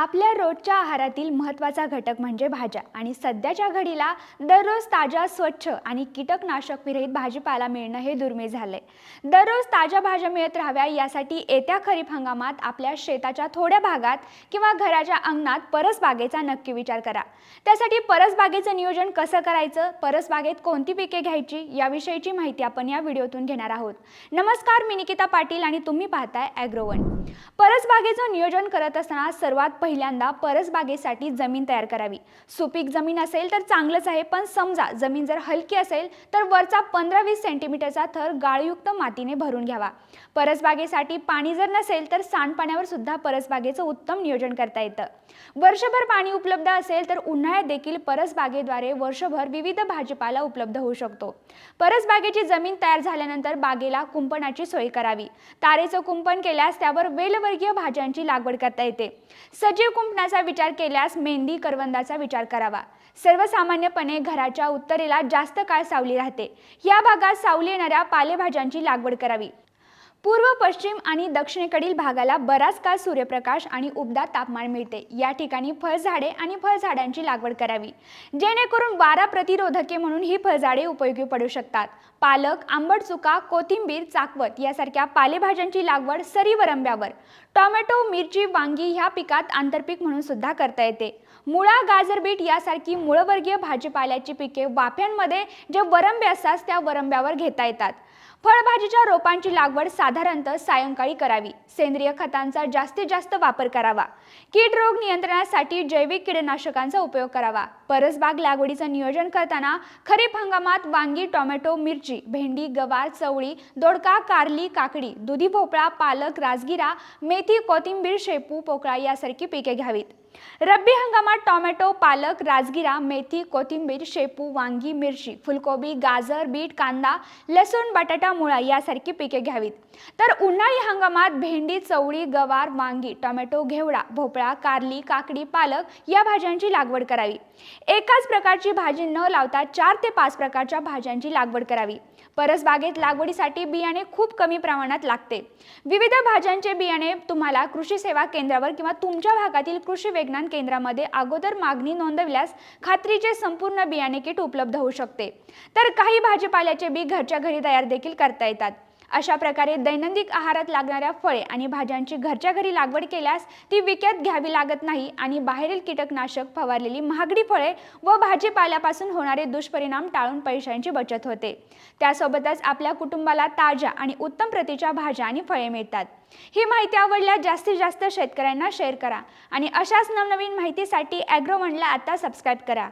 आपल्या रोजच्या आहारातील महत्त्वाचा घटक म्हणजे भाज्या. आणि सध्याच्या घडीला दररोज ताज्या स्वच्छ आणि कीटकनाशक विरहित भाजीपाला मिळणं हे दुर्मिळ झालंय. दररोज ताज्या भाज्या मिळत राहाव्या यासाठी येत्या खरीप हंगामात आपल्या शेताच्या थोड्या भागात किंवा घराच्या अंगणात परसबागेचा नक्की विचार करा. त्यासाठी परसबागेचं नियोजन कसं करायचं? परसबागेत कोणती पिके घ्यायची? याविषयीची माहिती आपण या व्हिडिओतून घेणार आहोत. नमस्कार मी निकिता पाटील आणि तुम्ही पाहताय ॲग्रोवन परसबागेचं नियोजन करत असताना सर्वात पहिल्यांदा परसबागेसाठी जमीन तयार करावी. सुपीक जमीन असेल तर चांगलंच आहे पण समजा जमीन जर हलकी असेल तर वरचा पंधरा वीस सेंटीमीटरचा थर गाळयुक्त मातीने भरून घ्यावा. परसबागेसाठी पाणी जर नसेल तर सांडपाण्यावर सुद्धा परसबागेचं उत्तम नियोजन करता येतं. वर्षभर पाणी उपलब्ध असेल तर उन्हाळ्यात देखील परसबागेद्वारे वर्षभर विविध भाजीपाला उपलब्ध होऊ शकतो. परसबागेची जमीन तयार झाल्यानंतर बागेला कुंपणाची सोय करावी. तारेचं कुंपण केल्यास त्यावर वेलवर्गीय भाज्यांची लागवड करता येते. सजीव कुंपणाचा विचार केल्यास मेंदी करवंदाचा विचार करावा. सर्वसामान्यपणे घराच्या उत्तरेला जास्त काळ सावली राहते. या भागात सावली येणाऱ्या पालेभाज्यांची लागवड करावी. पूर्व पश्चिम आणि दक्षिणेकडील भागाला बराच काळ सूर्यप्रकाश आणि उबदार तापमान मिळते. या ठिकाणी फळझाडे आणि फळझाडांची लागवड करावी. जेणेकरून वारा प्रतिरोधके म्हणून ही फळझाडे उपयोगी पडू शकतात. पालक आंबट चुका कोथिंबीर चाकवत यासारख्या पालेभाज्यांची लागवड सरीवरंब्यावर. टोमॅटो मिरची वांगी ह्या पिकात आंतरपीक म्हणून सुद्धा करता येते. मुळा गाजर बीट यासारखी मूळवर्गीय भाजीपाल्याची पिके वाफ्यांमध्ये जे वरंबे असतात त्या वरंब्यावर घेता येतात. फळभाजीच्या रोपांची लागवड साधारणतः सायंकाळी करावी. सेंद्रिय खतांचा जास्तीत जास्त वापर करावा. कीड रोग नियंत्रणासाठी जैविक कीडनाशकांचा उपयोग करावा. परसबाग लागवडीचं नियोजन करताना खरीप हंगामात वांगी टोमॅटो मिरची भेंडी गवार चवळी दोडका कारली काकडी दुधी भोपळा पालक राजगिरा मेथी कोथिंबीर शेपू पोकळा यासारखी पिके घ्यावीत. रब्बी हंगामात टोमॅटो पालक राजगिरा मेथी कोथिंबीर शेपू वांगी मिरची फुलकोबी गाजर बीट कांदा लसूण बटाटा मुळा यासारखी पिके घ्यावीत. तर उन्हाळी हंगामात भेंडी चवळी गवार वांगी टोमॅटो घेवडा भोपळा कारली काकडी पालक या भाज्यांची लागवड करावी. एकाच प्रकारची भाजी न लावता चार ते पाच प्रकारच्या भाज्यांची लागवड करावी. परसबागेत लागवडीसाठी बियाणे खूप कमी प्रमाणात लागते. विविध भाज्यांचे बियाणे तुम्हाला कृषी सेवा केंद्रावर किंवा तुमच्या भागातील कृषी विज्ञान केंद्रामध्ये अगोदर मागणी नोंदविल्यास खात्रीचे संपूर्ण बियाणे किट उपलब्ध होऊ शकते. तर काही भाजीपाल्याचे बी घरच्या घरी तयार देखील करता येतात. अशा प्रकारे दैनंदिन आहारात लागणाऱ्या फळे आणि भाज्यांची घरच्या घरी लागवड केल्यास ती विकत घ्यावी लागत नाही आणि बाहेरील कीटकनाशक फवारलेली महागडी फळे व भाजीपाल्यापासून होणारे दुष्परिणाम टाळून पैशांची बचत होते. त्यासोबतच आपल्या कुटुंबाला ताज्या आणि उत्तम प्रतीच्या भाज्या आणि फळे मिळतात. ही माहिती आवडल्यास जास्तीत जास्त शेतकऱ्यांना शेअर करा आणि अशाच नवनवीन माहितीसाठी ॲग्रोवनला आता सबस्क्राईब करा.